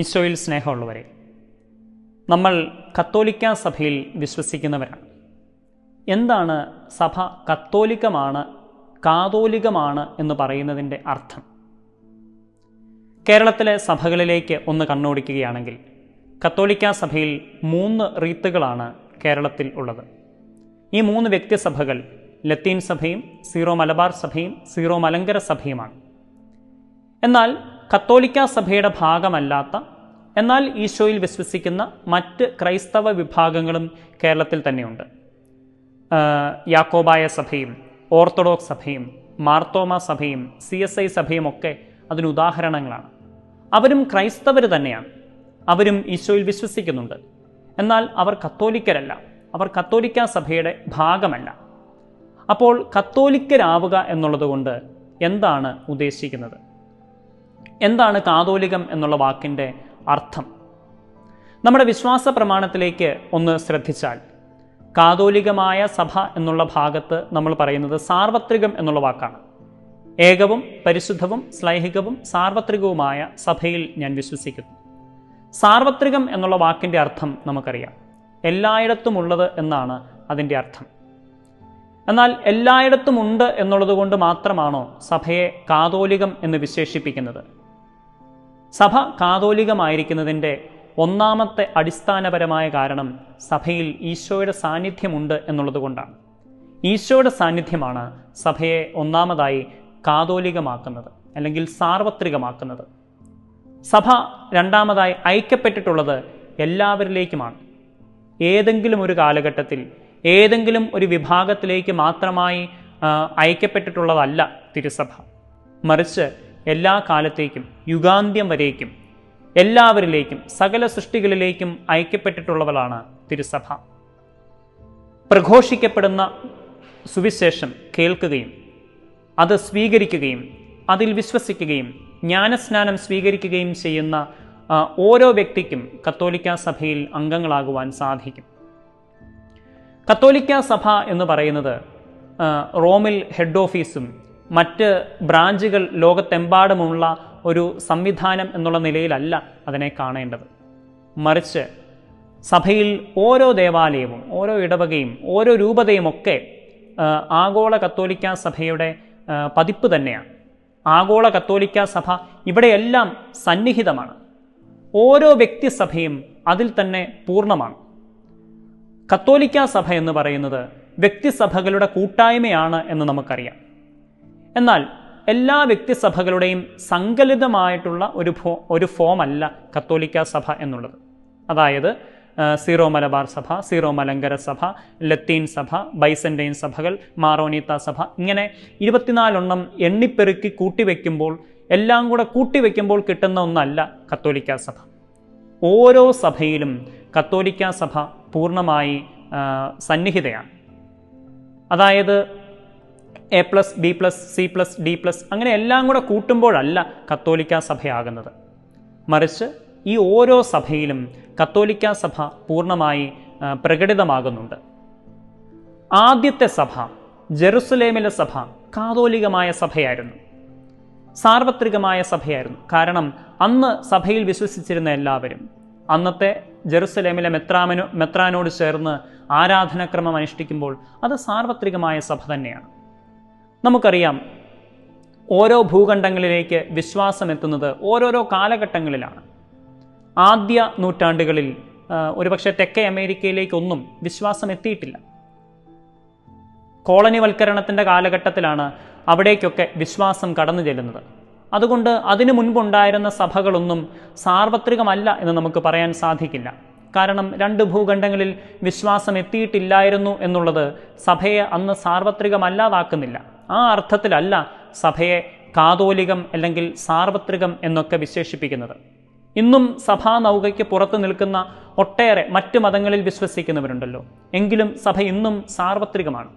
ഈശോയിൽ സ്നേഹമുള്ളവരെ നമ്മൾ കത്തോലിക്ക സഭയിൽ വിശ്വസിക്കുന്നവരാണ്. എന്താണ് സഭ കത്തോലിക്കമാണ് കാതോലികമാണ് എന്ന് പറയുന്നതിന്റെ അർത്ഥം? കേരളത്തിലെ സഭകളിലേക്ക് ഒന്ന് കണ്ണോടിക്കുകയാണെങ്കിൽ കത്തോലിക്ക സഭയിൽ മൂന്ന് റീത്തുകളാണ് കേരളത്തിൽ ഉള്ളത്. ഈ മൂന്ന് വ്യക്തിസഭകൾ ലത്തീൻ സഭയും സീറോ മലബാർ സഭയും സീറോ മലങ്കര സഭയുമാണ്. എന്നാൽ കത്തോലിക്ക സഭയുടെ ഭാഗമല്ലാത്ത എന്നാൽ ഈശോയിൽ വിശ്വസിക്കുന്ന മറ്റ് ക്രൈസ്തവ വിഭാഗങ്ങളും കേരളത്തിൽ തന്നെയുണ്ട്. യാക്കോബായ സഭയും ഓർത്തഡോക്സ് സഭയും മാർത്തോമ സഭയും സി എസ് ഐ സഭയും ഒക്കെ അതിന് ഉദാഹരണങ്ങളാണ്. അവരും ക്രൈസ്തവർ തന്നെയാണ്. അവരും ഈശോയിൽ വിശ്വസിക്കുന്നുണ്ട്. എന്നാൽ അവർ കത്തോലിക്കരല്ല. അവർ കത്തോലിക്ക സഭയുടെ ഭാഗമല്ല. അപ്പോൾ കത്തോലിക്കരാവുക എന്നുള്ളത് കൊണ്ട് എന്താണ് ഉദ്ദേശിക്കുന്നത്? എന്താണ് കാതോലികം എന്നുള്ള വാക്കിന്റെ അർത്ഥം? നമ്മുടെ വിശ്വാസ പ്രമാണത്തിലേക്ക് ഒന്ന് ശ്രദ്ധിച്ചാൽ കാതോലികമായ സഭ എന്നുള്ള ഭാഗത്ത് നമ്മൾ പറയുന്നത് സാർവത്രികം എന്നുള്ള വാക്കാണ്. ഏകവും പരിശുദ്ധവും സ്ലൈഹികവും സാർവത്രികവുമായ സഭയിൽ ഞാൻ വിശ്വസിക്കുന്നു. സാർവത്രികം എന്നുള്ള വാക്കിന്റെ അർത്ഥം നമുക്കറിയാം. എല്ലായിടത്തുമുള്ളത് എന്നാണ് അതിന്റെ അർത്ഥം. എന്നാൽ എല്ലായിടത്തും ഉണ്ട് എന്നുള്ളത് കൊണ്ട് മാത്രമാണോ സഭയെ കാതോലികം എന്ന് വിശേഷിപ്പിക്കുന്നത്? സഭ കാതോലികമായിരിക്കുന്നതിന്റെ ഒന്നാമത്തെ അടിസ്ഥാനപരമായ കാരണം സഭയിൽ ഈശോയുടെ സാന്നിധ്യമുണ്ട് എന്നുള്ളത് കൊണ്ടാണ്. ഈശോയുടെ സാന്നിധ്യമാണ് സഭയെ ഒന്നാമതായി കാതോലികമാക്കുന്നത് അല്ലെങ്കിൽ സാർവത്രികമാക്കുന്നത്. സഭ രണ്ടാമതായി ഐക്യപ്പെട്ടിട്ടുള്ളത് എല്ലാവരിലേക്കുമാണ്. ഏതെങ്കിലും ഒരു കാലഘട്ടത്തിൽ ഏതെങ്കിലും ഒരു വിഭാഗത്തിലേക്ക് മാത്രമായി അയക്കപ്പെട്ടിട്ടുള്ളതല്ല തിരുസഭ. മറിച്ച് എല്ലാ കാലത്തേക്കും യുഗാന്ത്യം വരേക്കും എല്ലാവരിലേക്കും സകല സൃഷ്ടികളിലേക്കും ഐക്യപ്പെട്ടിട്ടുള്ളവളാണ് തിരുസഭ. പ്രഘോഷിക്കപ്പെടുന്ന സുവിശേഷം കേൾക്കുകയും അത് സ്വീകരിക്കുകയും അതിൽ വിശ്വസിക്കുകയും ജ്ഞാനസ്നാനം സ്വീകരിക്കുകയും ചെയ്യുന്ന ഓരോ വ്യക്തിക്കും കത്തോലിക്ക സഭയിൽ അംഗങ്ങളാകുവാൻ സാധിക്കും. കത്തോലിക്ക സഭ എന്ന് പറയുന്നത് റോമിൽ ഹെഡ് ഓഫീസും മറ്റ് ബ്രാഞ്ചുകൾ ലോകത്തെമ്പാടുമുള്ള ഒരു സംവിധാനം എന്നുള്ള നിലയിലല്ല അതിനെ കാണേണ്ടത്. മറിച്ച് സഭയിൽ ഓരോ ദേവാലയവും ഓരോ ഇടവകയും ഓരോ രൂപതയും ഒക്കെ ആഗോള കത്തോലിക്ക സഭയുടെ പതിപ്പ് തന്നെയാണ്. ആഗോള കത്തോലിക്ക സഭ ഇവിടെയെല്ലാം സന്നിഹിതമാണ്. ഓരോ വ്യക്തിസഭയും അതിൽ തന്നെ പൂർണമാണ്. കത്തോലിക്ക സഭ എന്ന് പറയുന്നത് വ്യക്തിസഭകളുടെ കൂട്ടായ്മയാണ് എന്ന് നമുക്കറിയാം. എന്നാൽ എല്ലാ വ്യക്തിസഭകളുടെയും സങ്കലിതമായിട്ടുള്ള ഒരു ഫോ ഒരു ഫോമല്ല കത്തോലിക്ക സഭ എന്നുള്ളത്. അതായത് സീറോ മലബാർ സഭ സീറോ മലങ്കര സഭ ലത്തീൻ സഭ ബൈസന്റൈൻ സഭകൾ മാറോനീത്ത സഭ ഇങ്ങനെ ഇരുപത്തിനാലെണ്ണം എണ്ണിപ്പെറുക്കി കൂട്ടിവെക്കുമ്പോൾ എല്ലാം കൂടെ കൂട്ടിവെക്കുമ്പോൾ കിട്ടുന്ന ഒന്നല്ല കത്തോലിക്ക സഭ. ഓരോ സഭയിലും കത്തോലിക്ക സഭ പൂർണമായി സന്നിഹിതയാണ്. അതായത് A plus B plus C plus D plus അങ്ങനെ എല്ലാം കൂടെ കൂട്ടുമ്പോഴല്ല കത്തോലിക്ക സഭയാകുന്നത്. മറിച്ച് ഈ ഓരോ സഭയിലും കത്തോലിക്ക സഭ പൂർണമായി പ്രകടിതമാകുന്നുണ്ട്. ആദ്യത്തെ സഭ ജെറുസലേമിലെ സഭ കാതോലികമായ സഭയായിരുന്നു. സാർവത്രികമായ സഭയായിരുന്നു. കാരണം അന്ന് സഭയിൽ വിശ്വസിച്ചിരുന്ന എല്ലാവരും അന്നത്തെ ജെറുസലേമിലെ മെത്രാമനോ മെത്രാനോട് ചേർന്ന് ആരാധനാക്രമം അനുഷ്ഠിക്കുമ്പോൾ അത് സാർവത്രികമായ സഭ തന്നെയാണ്. നമുക്കറിയാം ഓരോ ഭൂഖണ്ഡങ്ങളിലേക്ക് വിശ്വാസം എത്തുന്നത് ഓരോരോ കാലഘട്ടങ്ങളിലാണ്. ആദ്യ നൂറ്റാണ്ടുകളിൽ ഒരുപക്ഷെ തെക്കേ അമേരിക്കയിലേക്കൊന്നും വിശ്വാസം എത്തിയിട്ടില്ല കോളനിവൽക്കരണത്തിന്റെ കാലഘട്ടത്തിലാണ് അവിടേക്കൊക്കെ വിശ്വാസം കടന്നു ചെല്ലുന്നത്. അതുകൊണ്ട് അതിനു മുൻപുണ്ടായിരുന്ന സഭകളൊന്നും സാർവത്രികമല്ല എന്ന് നമുക്ക് പറയാൻ സാധിക്കില്ല. കാരണം രണ്ട് ഭൂഖണ്ഡങ്ങളിൽ വിശ്വാസം എത്തിയിട്ടില്ലായിരുന്നു എന്നുള്ളത് സഭയെ അന്ന് സാർവത്രികമല്ലാതാക്കുന്നില്ല. ആ അർത്ഥത്തിലല്ല സഭയെ കാതോലികം അല്ലെങ്കിൽ സാർവത്രികം എന്നൊക്കെ വിശേഷിപ്പിക്കുന്നത്. ഇന്നും സഭാ നൗകയ്ക്ക് പുറത്തു നിൽക്കുന്ന ഒട്ടേറെ മറ്റ് മതങ്ങളിൽ വിശ്വസിക്കുന്നവരുണ്ടല്ലോ. എങ്കിലും സഭ ഇന്നും സാർവത്രികമാണ്.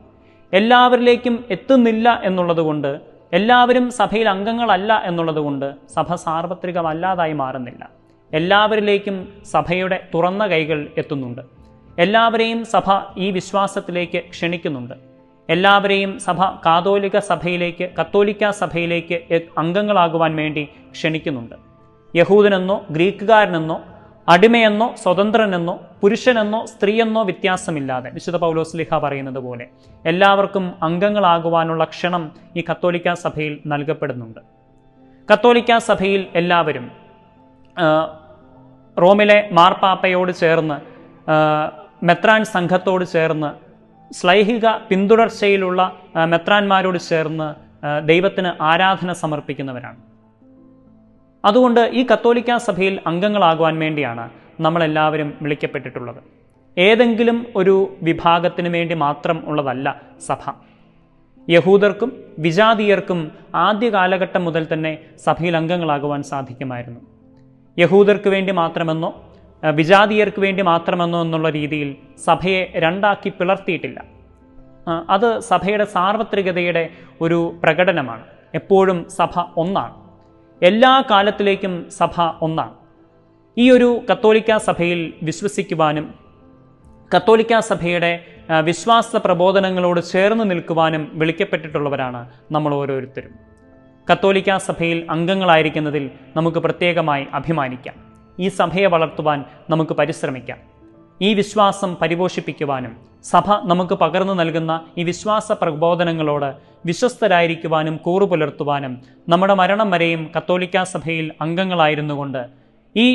എല്ലാവരിലേക്കും എത്തുന്നില്ല എന്നുള്ളതുകൊണ്ട് എല്ലാവരും സഭയിൽ അംഗങ്ങളല്ല എന്നുള്ളതുകൊണ്ട് സഭ സാർവത്രികമല്ലാതായി മാറുന്നില്ല. എല്ലാവരിലേക്കും സഭയുടെ തുറന്ന കൈകൾ എത്തുന്നുണ്ട്. എല്ലാവരെയും സഭ ഈ വിശ്വാസത്തിലേക്ക് ക്ഷണിക്കുന്നുണ്ട്. എല്ലാവരെയും സഭ കാതോലിക സഭയിലേക്ക് കത്തോലിക്ക സഭയിലേക്ക് അംഗങ്ങളാകുവാൻ വേണ്ടി ക്ഷണിക്കുന്നുണ്ട്. യഹൂദനെന്നോ ഗ്രീക്കുകാരനെന്നോ അടിമയെന്നോ സ്വതന്ത്രനെന്നോ പുരുഷനെന്നോ സ്ത്രീയെന്നോ വ്യത്യാസമില്ലാതെ വിശുദ്ധ പൗലോസ്ലിഹ പറയുന്നത് പോലെ എല്ലാവർക്കും അംഗങ്ങളാകുവാനുള്ള ക്ഷണം ഈ കത്തോലിക്ക സഭയിൽ നൽകപ്പെടുന്നുണ്ട്. കത്തോലിക്ക സഭയിൽ എല്ലാവരും റോമിലെ മാർപ്പാപ്പയോട് ചേർന്ന് മെത്രാൻ സംഘത്തോട് ചേർന്ന് ശ്ലൈഹിക പിന്തുടർച്ചയിലുള്ള മെത്രാന്മാരോട് ചേർന്ന് ദൈവത്തിന് ആരാധന സമർപ്പിക്കുന്നവരാണ്. അതുകൊണ്ട് ഈ കത്തോലിക്ക സഭയിൽ അംഗങ്ങളാകുവാൻ വേണ്ടിയാണ് നമ്മളെല്ലാവരും വിളിക്കപ്പെട്ടിട്ടുള്ളത്. ഏതെങ്കിലും ഒരു വിഭാഗത്തിന് വേണ്ടി മാത്രം ഉള്ളതല്ല സഭ. യഹൂദർക്കും വിജാതീയർക്കും ആദ്യ കാലഘട്ടം മുതൽ തന്നെ സഭയിൽ അംഗങ്ങളാകുവാൻ സാധിക്കുമായിരുന്നു. യഹൂദർക്ക് വേണ്ടി മാത്രമെന്നോ വിജാതീയർക്ക് വേണ്ടി മാത്രമെന്നോ എന്നുള്ള രീതിയിൽ സഭയെ രണ്ടാക്കി പിളർത്തിയിട്ടില്ല. അത് സഭയുടെ സാർവത്രികതയുടെ ഒരു പ്രകടനമാണ്. എപ്പോഴും സഭ ഒന്നാണ്. എല്ലാ കാലത്തിലേക്കും സഭ ഒന്നാണ്. ഈ ഒരു കത്തോലിക്ക സഭയിൽ വിശ്വസിക്കുവാനും കത്തോലിക്ക സഭയുടെ വിശ്വാസ പ്രബോധനങ്ങളോട് ചേർന്ന് നിൽക്കുവാനും വിളിക്കപ്പെട്ടിട്ടുള്ളവരാണ് നമ്മൾ ഓരോരുത്തരും. കത്തോലിക്ക സഭയിൽ അംഗങ്ങളായിരിക്കുന്നതിൽ നമുക്ക് പ്രത്യേകമായി അഭിമാനിക്കാം. ഈ സഭയെ വളർത്തുവാൻ നമുക്ക് പരിശ്രമിക്കാം. ഈ വിശ്വാസം പരിപോഷിപ്പിക്കുവാനും സഭ നമുക്ക് പകർന്നു നൽകുന്ന ഈ വിശ്വാസ പ്രബോധനങ്ങളോട് വിശ്വസ്തരായിരിക്കുവാനും കൂറു പുലർത്തുവാനും നമ്മുടെ മരണം വരെയും കത്തോലിക്ക സഭയിൽ അംഗങ്ങളായിരുന്നുകൊണ്ട് ഈ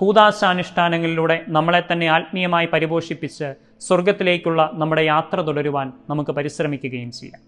കൂതാശാനുഷ്ഠാനങ്ങളിലൂടെ നമ്മളെ തന്നെ ആത്മീയമായി പരിപോഷിപ്പിച്ച് സ്വർഗത്തിലേക്കുള്ള നമ്മുടെ യാത്ര തുടരുവാൻ നമുക്ക് പരിശ്രമിക്കുകയും ചെയ്യാം.